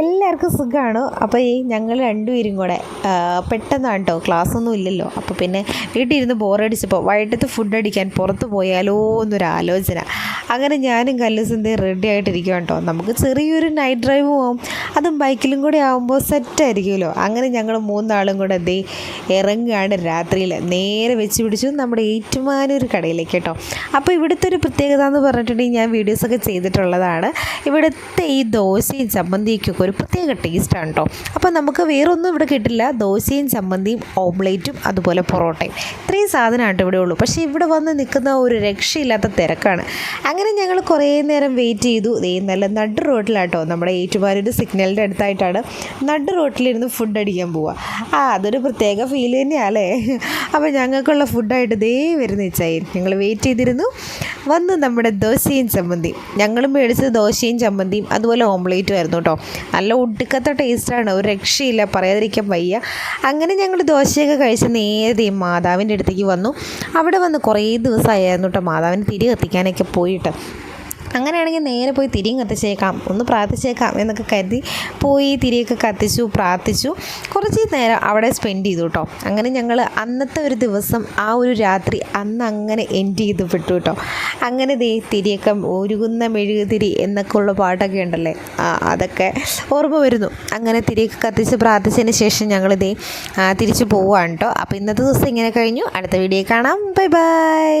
എല്ലാവർക്കും സുഖമാണ് അപ്പോൾ ഈ ഞങ്ങൾ രണ്ടുപേരും കൂടെ പെട്ടെന്നാണ് കേട്ടോ ക്ലാസ്സൊന്നും ഇല്ലല്ലോ. അപ്പോൾ പിന്നെ വീട്ടിലിരുന്ന് ബോറടിച്ചപ്പോൾ വൈകിട്ടത്തെ ഫുഡ് അടിക്കാൻ പുറത്ത് പോയാലോ എന്നൊരു ആലോചന. അങ്ങനെ ഞാനും കല്ലുസന്ധി റെഡി ആയിട്ടിരിക്കുകയാണ് കേട്ടോ നമുക്ക് ചെറിയൊരു നൈറ്റ് ഡ്രൈവ് പോകും അതും ബൈക്കിലും കൂടെ ആകുമ്പോൾ സെറ്റായിരിക്കുമല്ലോ അങ്ങനെ ഞങ്ങൾ മൂന്നാളും കൂടെ ദേ ഇറങ്ങുകയാണ് രാത്രിയിൽ നേരെ വെച്ച് പിടിച്ചു നമ്മുടെ ഏറ്റുമാനൂർ കടയിലേക്ക് കേട്ടോ അപ്പോൾ ഇവിടുത്തെ ഒരു പ്രത്യേകത എന്ന് പറഞ്ഞിട്ടുണ്ടെങ്കിൽ ഞാൻ വീഡിയോസൊക്കെ ചെയ്തിട്ടുള്ളതാണ്. ഇവിടുത്തെ ഈ ദോശയും ചമ്മന്തിയൊക്കെ ഒരു പ്രത്യേക ടേസ്റ്റാണ് കേട്ടോ അപ്പോൾ നമുക്ക് വേറൊന്നും ഇവിടെ കിട്ടില്ല. ദോശയും ചമ്മന്തിയും ഓംലേറ്റും അതുപോലെ പൊറോട്ടയും. ഇത്രയും സാധനമാണ് കേട്ടോ ഇവിടെ ഉള്ളൂ. പക്ഷേ ഇവിടെ വന്ന് നിൽക്കുന്ന ഒരു രക്ഷയില്ലാത്ത തിരക്കാണ്. അങ്ങനെ ഞങ്ങൾ കുറേ നേരം വെയിറ്റ് ചെയ്തു. ദേ നല്ല നടു റോട്ടിലാട്ടോ നമ്മുടെ ഏറ്റുമാനൂർ സിഗ്നലിന്റെ അടുത്തായിട്ടാണ് നടു റോട്ടിലിരുന്ന് ഫുഡ് അടിക്കാൻ പോവുക ആ അതൊരു പ്രത്യേക ഫീൽ തന്നെയാണല്ലേ അപ്പോൾ ഞങ്ങൾക്കുള്ള ഫുഡായിട്ട് ദേ വരുന്ന ഇച്ചായി ഞങ്ങൾ വെയിറ്റ് ചെയ്തിരുന്നു. വന്ന് നമ്മുടെ ദോശയും ചമ്മന്തിയും. ഞങ്ങളും മേടിച്ചത് ദോശയും ചമ്മന്തിയും അതുപോലെ ഓംലേറ്റും ആയിരുന്നു കേട്ടോ നല്ല ഒടുക്കത്തെ ടേസ്റ്റാണ് ഒരു രക്ഷയില്ല പറയാതിരിക്കാൻ വയ്യ. അങ്ങനെ ഞങ്ങൾ ദോശയൊക്കെ കഴിച്ച് നേരെ മാതാവിന്റെ അടുത്തേക്ക് വന്നു. അവിടെ വന്ന് കുറേ ദിവസമായിരുന്നു കേട്ടോ മാതാവിന് തിരി കത്തിക്കാനൊക്കെ പോയിട്ട്. അങ്ങനെയാണെങ്കിൽ നേരെ പോയി തിരിയും കത്തിച്ചേക്കാം. ഒന്ന് പ്രാർത്ഥിച്ചേക്കാം എന്നൊക്കെ കരുതി പോയി തിരിയൊക്കെ കത്തിച്ചു പ്രാർത്ഥിച്ചു. കുറച്ച് നേരം അവിടെ സ്പെൻഡ് ചെയ്തു കേട്ടോ. അങ്ങനെ ഞങ്ങൾ അന്നത്തെ ഒരു ദിവസം ആ ഒരു രാത്രി അന്ന് അങ്ങനെ എൻഡ് ചെയ്ത് വിട്ടു കേട്ടോ. അങ്ങനെ ദേ തിരിയൊക്കെ ഒരുകുന്ന മെഴുകുതിരി എന്നൊക്കെ ഉള്ള പാട്ടൊക്കെ ഉണ്ടല്ലേ? അതൊക്കെ ഓർമ്മ വരുന്നു. അങ്ങനെ തിരിയൊക്കെ കത്തിച്ച് പ്രാർത്ഥിച്ചതിന് ശേഷം ഞങ്ങൾ ദേ തിരിച്ചു പോവാണ് കേട്ടോ. അപ്പോൾ ഇന്നത്തെ ദിവസം ഇങ്ങനെ കഴിഞ്ഞു. അടുത്ത വീഡിയോ കാണാം. Bye bye